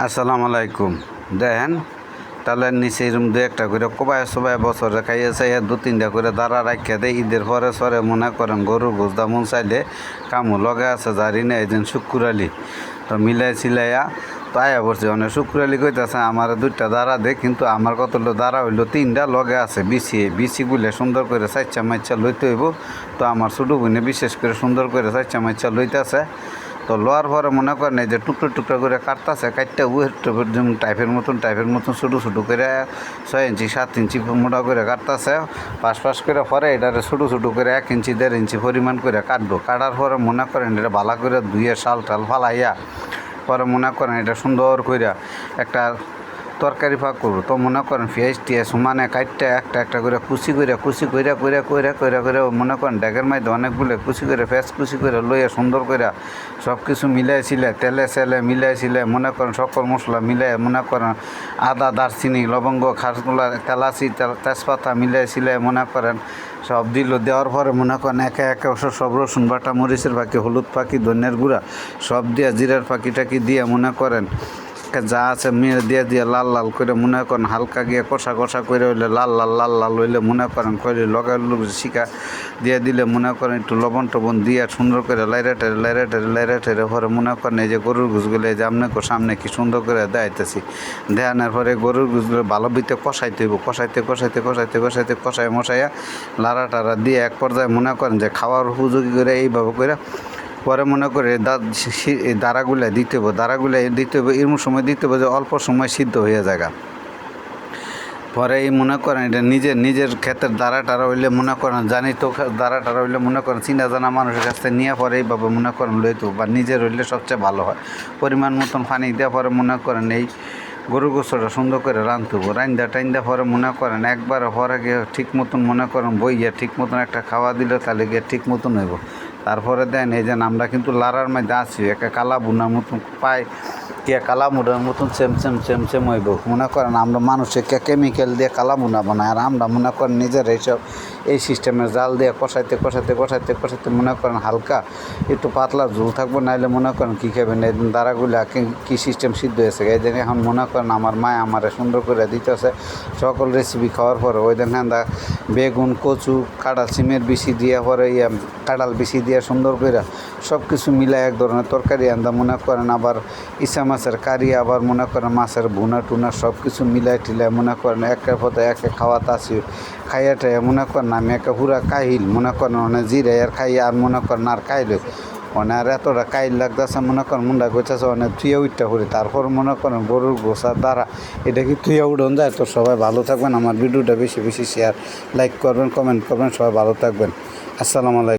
আসসালামু আলাইকুম। দেখেন, তাহলে নিচে এরম দু একটা করে কবায় সবাই বছরে খাইয়েছে দু তিনটা করে দাঁড়া রাখিয়া দেয় ঈদের পরে সরে মনে করেন গরুর গোস্তা মন চাইলে কামু লগে আছে জারি নেই যেন শুকুরালি তো মিলাই সিলাইয়া তো আয়া পড়ছে মানে শুকুরালি কইতাছে, আমার দুইটা দাঁড়া দে, কিন্তু আমার কতগুলো দাঁড়া হইল, তিনটা লগে আছে বিছিয়ে বিছিগুলে সুন্দর করে চাইচা মাইচা লইতে হইব। তো আমার ছোটো বোনে বিশেষ করে সুন্দর করে চাইচা মাইচা লইতেছে। তো লোয়ার পরে মনে করেন এই যে টুকরো টুকরো করে কাটতেছে, কাটতে উয়ের টাইপের মতন টাইপের মতন ছোটো ছোটো করে ছয় ইঞ্চি, সাত ইঞ্চি মোটা করে কাটতেছে। পাশ পাশ করে পরে এটারে ছোটো ছোটো করে এক ইঞ্চি, দেড় ইঞ্চি পরিমাণ করে কাটবো। কাটার পরে মনে করেন এটা ভালো করে ধুয়ে শাল টাল ফালাইয়া, পরে মনে করেন এটা সুন্দর করে একটা তরকারি ফাঁক করব। তো মনে করেন পেঁয়াজ টিয়াজ সমানে কাটতে একটা একটা করে কুচি করে কুচি করে করে করে করে করে মনে করেন ড্যাগের মাইতে অনেকগুলো কুচি করে ফেস কুচি করে লইয়া সুন্দর করে সব কিছু মিলাইছিলে তেলে সেলে মিলাইছিলে মনে করেন সকল মশলা মিলাই মনে করেন আদা, দারচিনি, লবঙ্গ খাসগুলা তেলাচি তেল- তেজপাতা মিলাইছিলে মনে করেন সব দিল। দেওয়ার পরে মনে করেন একে একে ওসব সব রসুন বাটা, মরিচের পাখি হলুদ পাখি ধনিয়ার গুঁড়া সব দিয়ে জিরার পাখি টাকি দিয়ে মনে করেন যা আছে মেয়ে দিয়ে দিয়ে লাল লাল করে মনে করেন, হালকা গিয়ে কষা কষা করে হইলে লাল লাল লাল লাল হইলে মনে করেন কইলে লগাই শিকা দিয়ে দিলে মনে করেন একটু লবণ টবণ দিয়ে সুন্দর করে লাইরা টেরে লাইরা টেরে লাইরা টেরে পরে মনে করেন এই যে গরুর ঘুষগুলো এই যে আপনাকে সামনে কি সুন্দর করে দেখাইতেছি দেখানোর পরে গরুর ঘুষগুলো ভালো বিতে কষাইতে হইব, কষাইতে কষাইতে কষাইতে কষাইতে কষাই মশাইয়া লাড়া টাড়া দিয়ে এক পর্যায়ে মনে করেন যে খাওয়ার উপযোগী করে এইভাবে করে পরে মনে করে দাঁড়াগুলা দিতে হবে দাঁড়াগুলা দিতে হবে এরম সময় দিতে হবে যে অল্প সময় সিদ্ধ হয়ে যায় পরে এই মনে করেন এটা নিজের নিজের ক্ষেতের দ্বারা টারা হইলে মনে করেন জানি তো দ্বারা টারা হইলে মনে করেন চিনা জানা মানুষের কাছ থেকে নিয়ে পরে এইভাবে মনে করেন লইতো বা নিজের হইলে সবচেয়ে ভালো হয়। পরিমাণ মতন পানি দেওয়া পরে মনে করেন এই গরু গোসটা সুন্দর করে রাঁধতেবো রান্দা টাইন্দা পরে মনে করেন একবার পরে গিয়ে ঠিক মতন মনে করেন বইয়া ঠিক মতন একটা খাওয়া দিলে তাহলে গিয়ে ঠিক মতন হইব। তারপরে দেন এই যে আমরা কিন্তু লারার মধ্যে আছি একটা কালা বুনার মতন পাই। কে কালা মতন চেম চেম চেম চেম হইব। মনে করেন আমরা মানুষে কে কেমিক্যাল দিয়ে কালা মুনা বানাই, আর আমরা মনে করেন নিজের এইসব, এই সিস্টেমের জাল দিয়ে কষাইতে কষাইতে কষাইতে কষাইতে মনে করেন হালকা একটু পাতলা ঝুল থাকব, নাইলে মনে করেন কী খাবেন? এই দ্বারাগুলা কী সিস্টেম সিদ্ধ হয়েছে? এই দিন এখন মনে করেন আমার মা আমারে সুন্দর করে দিতেছে। সকল রেসিপি খাওয়ার পরে ওই হ্যাঁ বেগুন, কচু কাঁড়াল সিমের বিচি দিয়ে পরে ইয়ে কাঁড়াল বিচি দিয়ে সুন্দর করে সব কিছু মিলায় এক ধরনের তরকারি আন্দা। মনে করেন আবার ইসা মাছের কারি, আবার মনে করেন মাছের ভুনা টুনা সব কিছু মিলাই টিলাই, মনে করেন একের পথে একে খাওয়াতে আসি, খাইয়া টাইয়া মনে করেন আমি একে পুরা কাহিল, মনে করেন অনেক জিরে আর খাই, আর মনে করেন আর খাইলে অনেক আর এতটা কাইল লাগতেছে, মনে করেন মুন্ডা করতেছে অনেক থুয়ে উঠতে করি তারপর মনে করেন গরুর গোসার দ্বারা এটা কি থুয়ে উঠন যায়? তো সবাই ভালো থাকবেন, আমার ভিডিওটা বেশি বেশি শেয়ার লাইক করবেন কমেন্ট করবেন, সবাই ভালো থাকবেন। আসসালামু আলাইকুম।